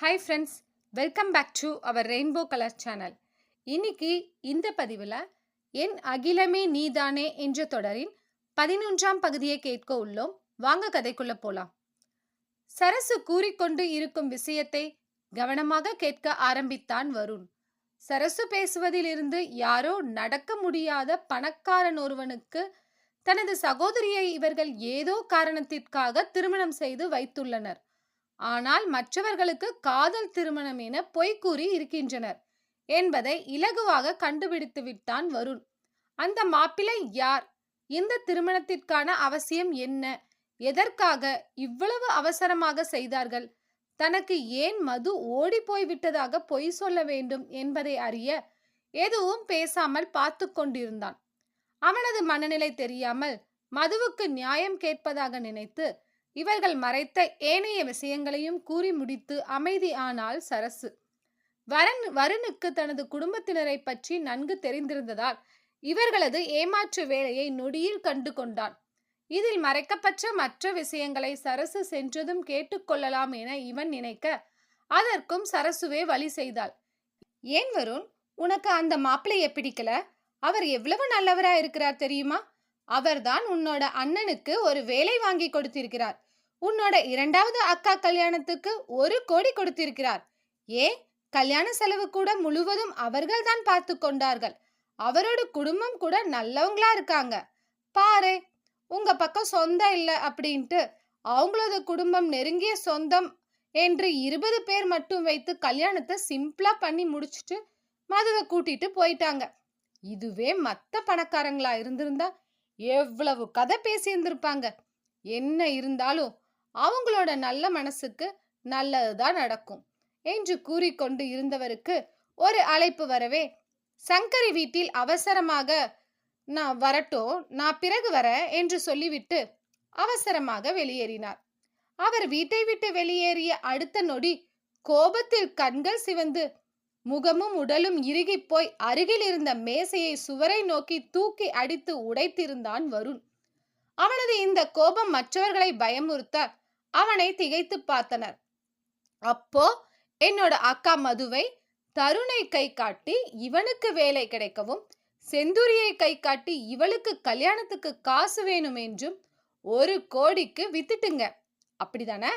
Hi friends welcome back to our rainbow colour channel இன்னைக்கு இந்த பதிவில் என் அகிலமே நீதானே என்ற தொடரின் பதினொன்றாம் பகுதியை கேட்க உள்ளோம். வாங்க கதைக்குள்ள போலாம். சரசு கூறிக்கொண்டு இருக்கும் விஷயத்தை கவனமாக கேட்க ஆரம்பித்தான் வருண். சரசு பேசுவதிலிருந்து யாரோ நடக்க முடியாத பணக்காரன் ஒருவனுக்கு தனது சகோதரியை இவர்கள் ஏதோ காரணத்திற்காக திருமணம் செய்து வைத்துள்ளனர். ஆனால் மற்றவர்களுக்கு காதல் திருமணம் என பொய் கூறி இருக்கின்றனர் என்பதை இலகுவாக கண்டுபிடித்து விட்டான் வருண். அந்த மாப்பிள்ளை யார்? இந்த திருமணத்திற்கான அவசியம் என்ன? எதற்காக இவ்வளவு அவசரமாக செய்தார்கள்? தனக்கு ஏன் மது ஓடி போய் விட்டதாக பொய் சொல்ல வேண்டும் என்பதை அறிய எதுவும் பேசாமல் பார்த்து கொண்டிருந்தான். அவனது மனநிலை தெரியாமல் மதுவுக்கு நியாயம் கேட்பதாக நினைத்து இவர்கள் மறைத்த ஏனைய விஷயங்களையும் கூறி முடித்து அமைதி சரசு. வரன் வருணுக்கு தனது குடும்பத்தினரை பற்றி நன்கு தெரிந்திருந்ததால் இவர்களது ஏமாற்று வேலையை நொடியில் கண்டு கொண்டான். இதில் மறைக்கப்பட்ட மற்ற விஷயங்களை சரசு சென்றதும் கேட்டுக்கொள்ளலாம் என இவன் நினைக்க அதற்கும் சரசுவே வழி செய்தாள். ஏன் வருண் உனக்கு அந்த மாப்பிள்ளைய பிடிக்கல? அவர் எவ்வளவு நல்லவரா இருக்கிறார் தெரியுமா? அவர்தான் உன்னோட அண்ணனுக்கு ஒரு வேலை வாங்கி கொடுத்திருக்கிறார். உன்னோட இரண்டாவது அக்கா கல்யாணத்துக்கு ஒரு கோடி கொடுத்திருக்கிறார். ஏ கல்யாண செலவு கூட முழுவதும் அவர்கள் தான் பார்த்து கொண்டார்கள். அவரோட குடும்பம் கூட நல்லவங்களா இருக்காங்க. பாரு உங்க பக்கம் சொந்தம் இல்லை அப்படின்ட்டு அவங்களோட குடும்பம் நெருங்கிய சொந்தம் என்று இருபது பேர் மட்டும் வைத்து கல்யாணத்தை சிம்பிளா பண்ணி முடிச்சுட்டு மதுவை கூட்டிட்டு போயிட்டாங்க. இதுவே மத்த பணக்காரங்களா இருந்திருந்தா எவ்வளவு கதை பேசியிருந்திருப்பாங்க. என்ன இருந்தாலும் அவங்களோட நல்ல மனசுக்கு நல்லதுதான் நடக்கும் என்று கூறிக்கொண்டு இருந்தவருக்கு ஒரு அழைப்பு வரவே சங்கரி வீட்டில் அவசரமாக நான் வரட்டும் நான் பிறகு வரேன் என்று சொல்லிவிட்டு அவசரமாக வெளியேறினார். அவர் வீட்டை விட்டு வெளியேறிய அடுத்த நொடி கோபத்தில் கண்கள் சிவந்து முகமும் உடலும் இறுகிப்போய் போய் அருகில் இருந்த மேசையை சுவரை நோக்கி தூக்கி அடித்து உடைத்திருந்தான் வருண். அவனது இந்த கோபம் மற்றவர்களை பயமுறுத்த அவனை திகைத்து பார்த்தனர். அப்போ என்னோட அக்கா மதுவை தருணை கை காட்டி இவனுக்கு வேலை கிடைக்கவும் செந்தூரியை கை காட்டி இவளுக்கு கல்யாணத்துக்கு காசு வேணும் என்றும் ஒரு கோடிக்கு வித்துட்டுங்க. அப்படிதானே?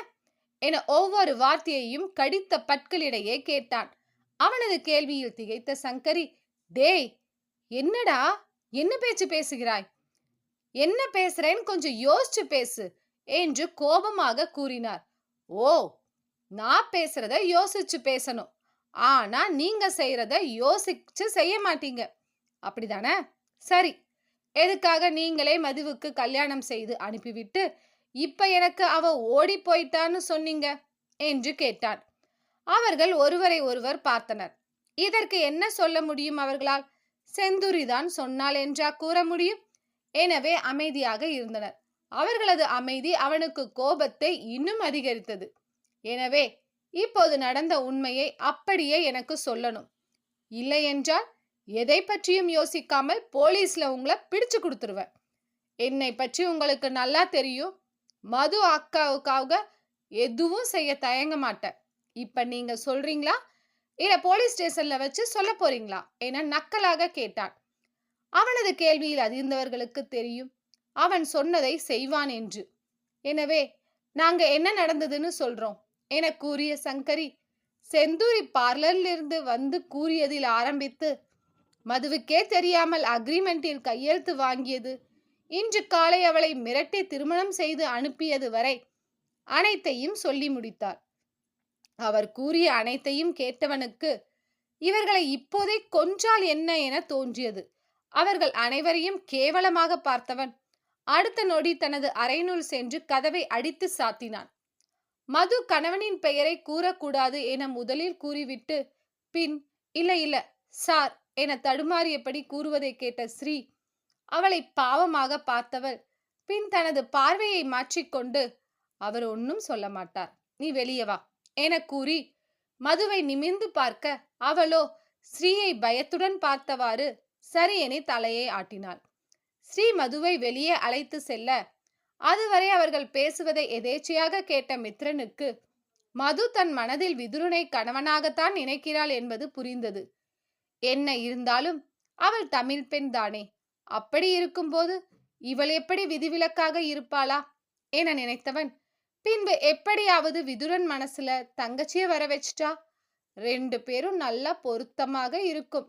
என ஒவ்வொரு வார்த்தையையும் கடித்த பற்களிடையே கேட்டான். அவனது கேள்வியில் திகைத்த சங்கரி டேய் என்னடா? என்ன பேச்சு பேசுகிறாய்? என்ன பேசுறேன்னு கொஞ்சம் யோசிச்சு பேசு என்று கோபமாக கூறினார். ஓ நான் பேசுறத யோசிச்சு பேசணும். ஆனா நீங்க செய்யறத யோசிச்சு செய்ய மாட்டீங்க. அப்படிதானே? சரி. எதுக்காக நீங்களே மதுவுக்கு கல்யாணம் செய்து அனுப்பிவிட்டு இப்ப எனக்கு அவ ஓடி போயிட்டான்னு சொன்னீங்க? என்று கேட்டான். அவர்கள் ஒருவரை ஒருவர் பார்த்தனர். இதற்கு என்ன சொல்ல முடியும் அவர்களால்? செந்துரிதான் சொன்னால் என்றா கூற முடியும்? எனவே அமைதியாக இருந்தனர். அவர்களது அமைதி அவனுக்கு கோபத்தை இன்னும் அதிகரித்தது. எனவே இப்போது நடந்த உண்மையை அப்படியே எனக்கு சொல்லணும். இல்லை என்றால் எதை பற்றியும் யோசிக்காமல் போலீஸ்ல உங்களை பிடிச்சு கொடுத்துருவேன். என்னை பற்றி உங்களுக்கு நல்லா தெரியும். மது அக்காவுக்காக எதுவும் செய்ய தயங்க மாட்டேன். இப்ப நீங்க சொல்றீங்களா? இல்ல போலீஸ் ஸ்டேஷன்ல வச்சு சொல்ல போறீங்களா? என நக்கலாக கேட்டான் அவனது கேள்வியில் அதிர்ந்தவர்களுக்கு தெரியும். அவன் சொன்னதை செய்வான் என்று. எனவே நாங்க என்ன நடந்ததுன்னு சொல்றோம். என கூறிய சங்கரி செந்தூரி பார்லரிலிருந்து வந்து கூறியதில் ஆரம்பித்து மதுவுக்கே தெரியாமல் அக்ரிமெண்டில் கையெழுத்து வாங்கியது இன்று காலை அவளை மிரட்டி திருமணம் செய்து அனுப்பியது வரை அனைத்தையும் சொல்லி முடித்தார் அவர் கூறிய அனைத்தையும் கேட்டவனுக்கு இவர்களை இப்போதே கொன்றால் என்ன என தோன்றியது. அவர்கள் அனைவரையும் கேவலமாக பார்த்தவன். அடுத்த நொடி தனது அறையினுள் சென்று கதவை அடித்து சாத்தினான். மது கணவனின் பெயரை கூறக்கூடாது என முதலில் கூறிவிட்டு பின் இல்ல இல்ல சார் என தடுமாறியபடி கூறுவதை கேட்ட ஸ்ரீ அவளை பாவமாக பார்த்தவள். பின் தனது பார்வையை மாற்றிக்கொண்டு அவர் ஒன்னும் சொல்ல மாட்டார். நீ வெளியே வா. என கூறி மதுவை நிமிர்ந்து பார்க்க அவளோ ஸ்ரீயை பயத்துடன் பார்த்தவாறு சரி தலையை ஆட்டினாள். ஸ்ரீ மதுவை வெளியே அழைத்து செல்ல அதுவரை அவர்கள் பேசுவதை எதேச்சையாக கேட்ட மித்ரனுக்கு மது தன் மனதில் விதுரனை கணவனாகத்தான் நினைக்கிறாள் என்பது புரிந்தது. என்ன இருந்தாலும் அவள் தமிழ் பெண் தானே அப்படி இருக்கும்போது இவள் எப்படி விதிவிலக்காக இருப்பாளா என நினைத்தவன் பின்பு எப்படியாவது விதுரன் மனசுல தங்கச்சியை வர வச்சிட்டா? ரெண்டு பேரும் நல்லா பொருத்தமாக இருக்கும்.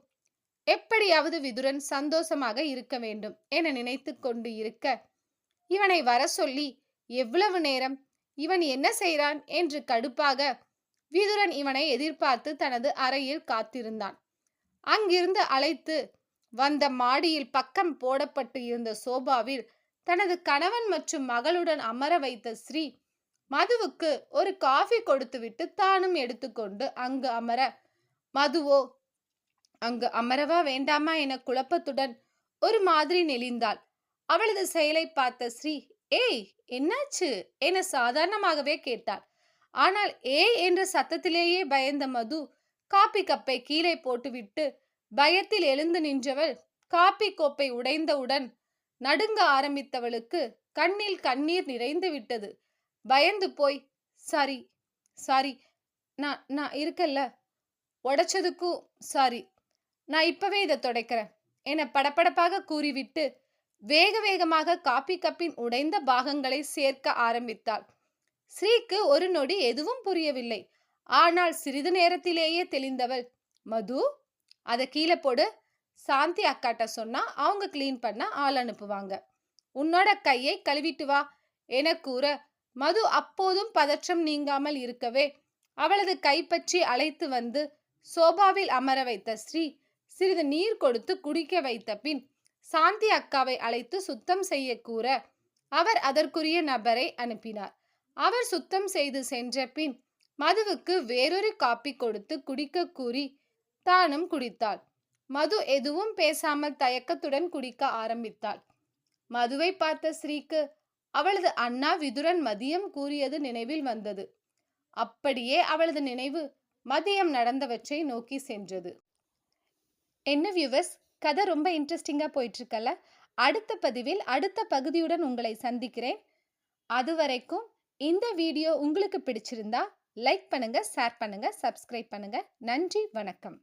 எப்படியாவது விதுரன் சந்தோஷமாக இருக்க வேண்டும் என நினைத்து கொண்டு இருக்க. இவனை வர சொல்லி எவ்வளவு நேரம்? இவன் என்ன செய்கிறான் என்று கடுப்பாக விதுரன் இவனை எதிர்பார்த்து தனது அறையில் காத்திருந்தான். அங்கிருந்து அழைத்து வந்த மாடியில் பக்கம் போடப்பட்டு இருந்த சோபாவில் தனது கணவன் மற்றும் மகளுடன் அமர வைத்த ஸ்ரீ மதுவுக்கு ஒரு காஃபி கொடுத்துவிட்டு தானும் எடுத்துக்கொண்டு அங்கு அமர. மதுவோ அங்கு அமரவா வேண்டாமா என குழப்பத்துடன் ஒரு மாதிரி நெளிந்தாள். அவளது செயலை பார்த்த ஸ்ரீ ஏய் என்னாச்சு? என சாதாரணமாகவே கேட்டாள். ஆனால் ஏய் என்ற சத்தத்திலேயே பயந்த மது காப்பி கப்பை கீழே போட்டுவிட்டு பயத்தில் எழுந்து நின்றவள் காப்பி கோப்பை உடைந்தவுடன் நடுங்க ஆரம்பித்தவளுக்கு கண்ணில் கண்ணீர் நிறைந்து விட்டது. பயந்து போய் சாரி சாரி நான் நான் இருக்கல்ல உடைச்சதுக்கும் சாரி நான் இப்பவே இதை துடைக்கிறேன் என படபடப்பாக கூறிவிட்டு வேக வேகமாக காப்பி கப்பின் உடைந்த பாகங்களை சேர்க்க ஆரம்பித்தாள். ஸ்ரீக்கு ஒரு நொடி எதுவும் புரியவில்லை. ஆனால் சிறிது நேரத்திலேயே தெளிந்தவள் மது அதை கீழே போடு. சாந்தி அக்காட்ட சொன்னா அவங்க கிளீன் பண்ண ஆள் அனுப்புவாங்க. உன்னோட கையை கழுவிட்டு வா என கூற மது அப்போதும் பதற்றம் நீங்காமல் இருக்கவே. அவளது கைப்பற்றி அழைத்து வந்து சோபாவில் அமர வைத்த ஸ்ரீ சிறிது நீர் கொடுத்து குடிக்க வைத்த பின் சாந்தி அக்காவை அழைத்து சுத்தம் செய்ய கூற அவர் அதற்குரிய நபரை அனுப்பினார். அவர் சுத்தம் செய்து சென்ற பின் மதுவுக்கு வேறொரு காப்பி கொடுத்து குடிக்க கூறி தானும் குடித்தாள். மது எதுவும் பேசாமல் தயக்கத்துடன் குடிக்க ஆரம்பித்தாள். மதுவை பார்த்த ஸ்ரீக்கு அவளது அண்ணா விதுரன் மதியம் கூறியது நினைவில் வந்தது. அப்படியே அவளது நினைவு மதியம் நடந்தவற்றை நோக்கி சென்றது. என்ன வியூவர்ஸ் கதை ரொம்ப இன்ட்ரெஸ்டிங்காக போயிட்டுருக்கல அடுத்த பதிவில் அடுத்த பகுதியுடன் உங்களை சந்திக்கிறேன். அது வரைக்கும் இந்த வீடியோ உங்களுக்கு பிடிச்சிருந்தா லைக் பண்ணுங்க ஷேர் பண்ணுங்க சப்ஸ்கிரைப் பண்ணுங்க. நன்றி வணக்கம்.